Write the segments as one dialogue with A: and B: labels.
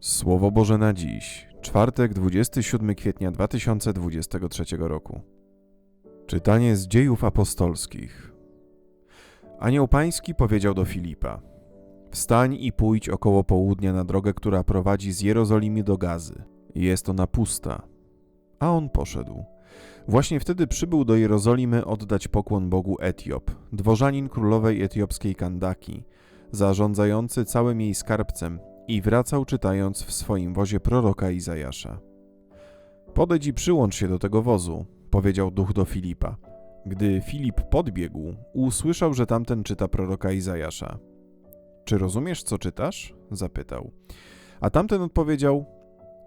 A: Słowo Boże na dziś, czwartek 27 kwietnia 2023 roku. Czytanie z dziejów apostolskich. Anioł Pański powiedział do Filipa: Wstań i pójdź około południa na drogę, która prowadzi z Jerozolimy do Gazy. Jest ona pusta. A on poszedł. Właśnie wtedy przybył do Jerozolimy oddać pokłon Bogu Etiop, dworzanin królowej etiopskiej Kandaki, zarządzający całym jej skarbcem i wracał czytając w swoim wozie proroka Izajasza. Podejdź i przyłącz się do tego wozu, powiedział duch do Filipa. Gdy Filip podbiegł, usłyszał, że tamten czyta proroka Izajasza. Czy rozumiesz, co czytasz? zapytał. A tamten odpowiedział: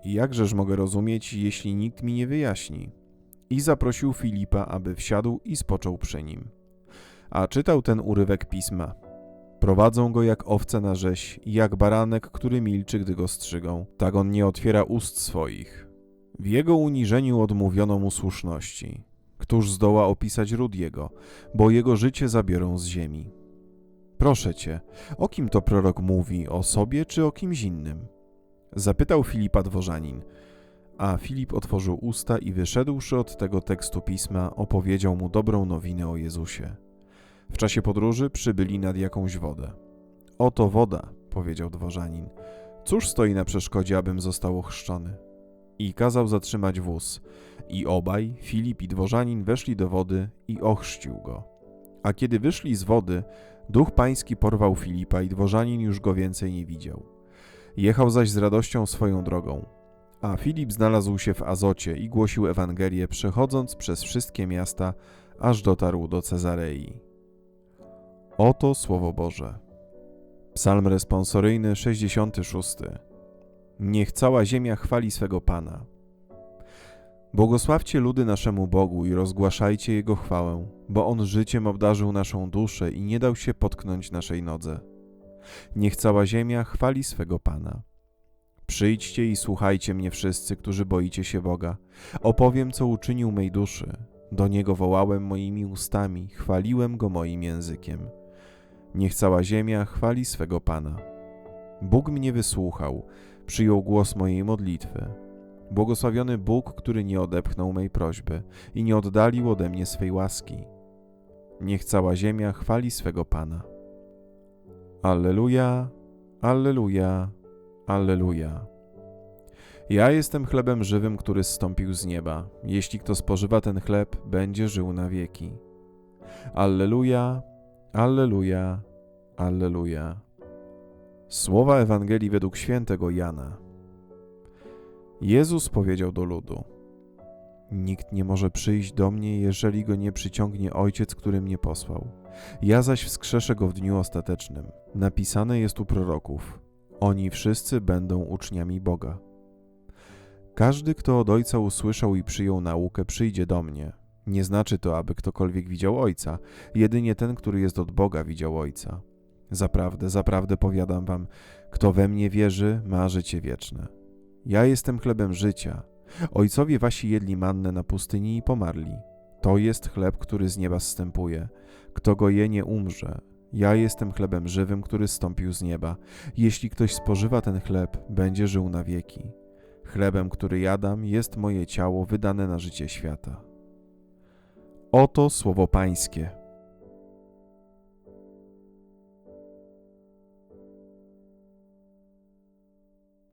A: Jakżeż mogę rozumieć, jeśli nikt mi nie wyjaśni? I zaprosił Filipa, aby wsiadł i spoczął przy nim. A czytał ten urywek pisma. Prowadzą go jak owce na rzeź, i jak baranek, który milczy, gdy go strzygą. Tak on nie otwiera ust swoich. W jego uniżeniu odmówiono mu słuszności. Któż zdoła opisać ród jego, bo jego życie zabiorą z ziemi. Proszę cię, o kim to prorok mówi, o sobie czy o kimś innym? Zapytał Filipa dworzanin. A Filip otworzył usta i wyszedłszy od tego tekstu pisma, opowiedział mu dobrą nowinę o Jezusie. W czasie podróży przybyli nad jakąś wodę. Oto woda, powiedział dworzanin. Cóż stoi na przeszkodzie, abym został ochrzczony? I kazał zatrzymać wóz. I obaj, Filip i dworzanin, weszli do wody i ochrzcił go. A kiedy wyszli z wody, duch pański porwał Filipa i dworzanin już go więcej nie widział. Jechał zaś z radością swoją drogą. A Filip znalazł się w Azocie i głosił Ewangelię, przechodząc przez wszystkie miasta, aż dotarł do Cezarei. Oto Słowo Boże. Psalm responsoryjny 66. Niech cała ziemia chwali swego Pana. Błogosławcie ludy naszemu Bogu i rozgłaszajcie Jego chwałę, bo On życiem obdarzył naszą duszę i nie dał się potknąć naszej nodze. Niech cała ziemia chwali swego Pana. Przyjdźcie i słuchajcie mnie wszyscy, którzy boicie się Boga. Opowiem, co uczynił mej duszy. Do Niego wołałem moimi ustami, chwaliłem Go moim językiem. Niech cała ziemia chwali swego Pana. Bóg mnie wysłuchał, przyjął głos mojej modlitwy. Błogosławiony Bóg, który nie odepchnął mej prośby i nie oddalił ode mnie swej łaski. Niech cała ziemia chwali swego Pana. Alleluja, Alleluja, Alleluja. Ja jestem chlebem żywym, który zstąpił z nieba. Jeśli kto spożywa ten chleb, będzie żył na wieki. Alleluja, Alleluja, Alleluja. Słowa Ewangelii według świętego Jana. Jezus powiedział do ludu: Nikt nie może przyjść do mnie, jeżeli go nie przyciągnie Ojciec, który mnie posłał. Ja zaś wskrzeszę go w dniu ostatecznym. Napisane jest u proroków: Oni wszyscy będą uczniami Boga. Każdy, kto od Ojca usłyszał i przyjął naukę, przyjdzie do mnie. Nie znaczy to, aby ktokolwiek widział Ojca, jedynie ten, który jest od Boga, widział Ojca. Zaprawdę, zaprawdę powiadam wam, kto we mnie wierzy, ma życie wieczne. Ja jestem chlebem życia. Ojcowie wasi jedli mannę na pustyni i pomarli. To jest chleb, który z nieba zstępuje. Kto go je, nie umrze. Ja jestem chlebem żywym, który zstąpił z nieba. Jeśli ktoś spożywa ten chleb, będzie żył na wieki. Chlebem, który jadam, jest moje ciało wydane na życie świata. Oto słowo Pańskie.